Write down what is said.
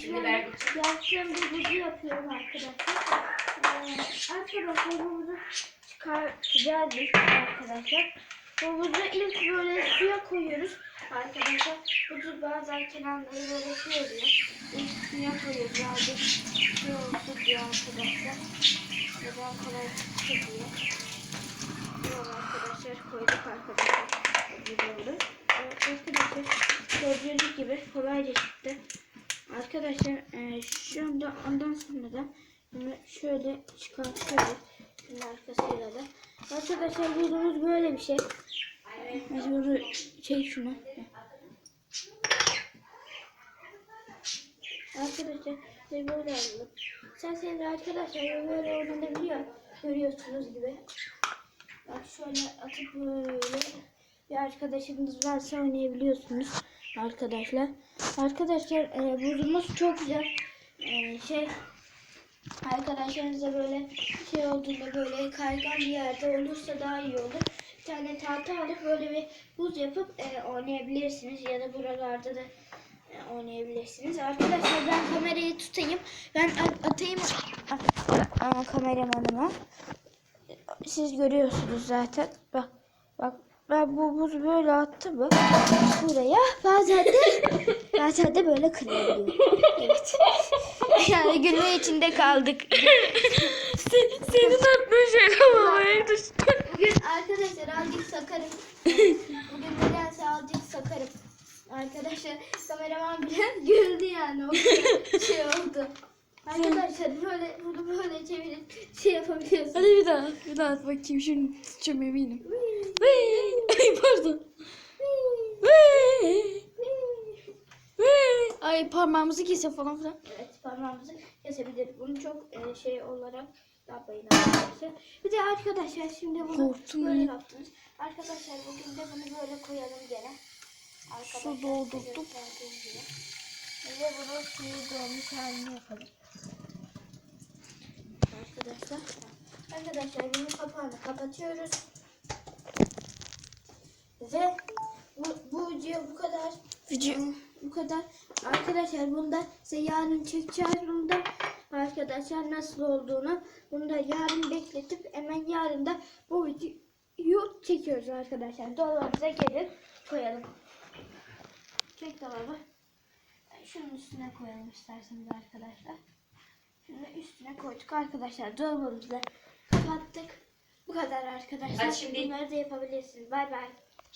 Şimdi ver gitsin. Yaptığım bir buzu yapıyorum arkadaşlar. Ee, arkadaşlar bu buzu çıkartacağız biz arkadaşlar. Bu buzu ilk böyle suya koyuyoruz. Arkadaşlar buzu bazen kenarları böyle şey oluyor. İlk suya koyuyoruz. Birazcık şey olsun diye arkadaşlar. Neden kolay çıkıyor. Böyle arkadaşlar koyduk arkadaşlar. Böyle oldu. Arkadaşlar gördüğünüz gibi kolayca çıktı. Arkadaşlar e, şu anda ondan sonra da bunu şöyle çıkartıyoruz. Şimdi arkasıyla da. Arkadaşlar buzumuz böyle bir şey. Bunu çek şunu. Arkadaşlar biz böyle alalım. İsterseniz arkadaşlar böyle oynanabiliyor. Görüyorsunuz gibi. Bak şöyle atıp böyle arkadaşınız varsa oynayabiliyorsunuz arkadaşlar. Arkadaşlar e, buzumuz çok güzel. E, şey arkadaşlarınızla böyle şey olduğunda böyle kaygan bir yerde olursa daha iyi olur. Bir tane tahta alıp böyle bir buz yapıp e, oynayabilirsiniz ya da buralarda da e, oynayabilirsiniz. Arkadaşlar ben kamerayı tutayım. Ben atayım a- a- kameramanıma. Siz görüyorsunuz zaten. Bak bak ben bu buz böyle attım mı buraya bazen de bazen de böyle kırılıyor. Evet. Yani gülme içinde kaldık. Senin attığın şey kafamaya düştü. Bugün arkadaşlar azıcık sakarım. Bugün nedense azıcık sakarım. Arkadaşlar kameraman biraz güldü yani o kadar şey oldu. Arkadaşlar böyle bunu böyle çevirip şey yapabiliyorsunuz. Hadi bir daha. Bir daha at bakayım. Şimdi tutacağım eminim. Ay pardon. Ay parmağımızı kese falan filan. Evet parmağımızı kesebiliriz. Bunu çok e, şey olarak yapmayın arkadaşlar. Bir de arkadaşlar şimdi bunu Korktum böyle ya. yaptınız. Arkadaşlar bugün de bunu böyle koyalım gene. Arkadaşlar, Su doldurdum. Ve bunu suyu dolmuş halini yapalım. Arkadaşlar. Arkadaşlar bunun kapağını kapatıyoruz. Ve bu, bu video bu kadar. Video. Bu kadar. Arkadaşlar bunda size yarın çekeceğiz bunda. Arkadaşlar nasıl olduğunu bunu da yarın bekletip hemen yarın da bu videoyu çekiyoruz arkadaşlar. Dolabımıza gelin koyalım. Çek dolabı. Şunun üstüne koyalım isterseniz arkadaşlar. Şunu üstüne koyduk arkadaşlar. Dolabımızı kapattık. Bu kadar arkadaşlar. Hadi şimdi- Bunları da yapabilirsiniz. Bay bay.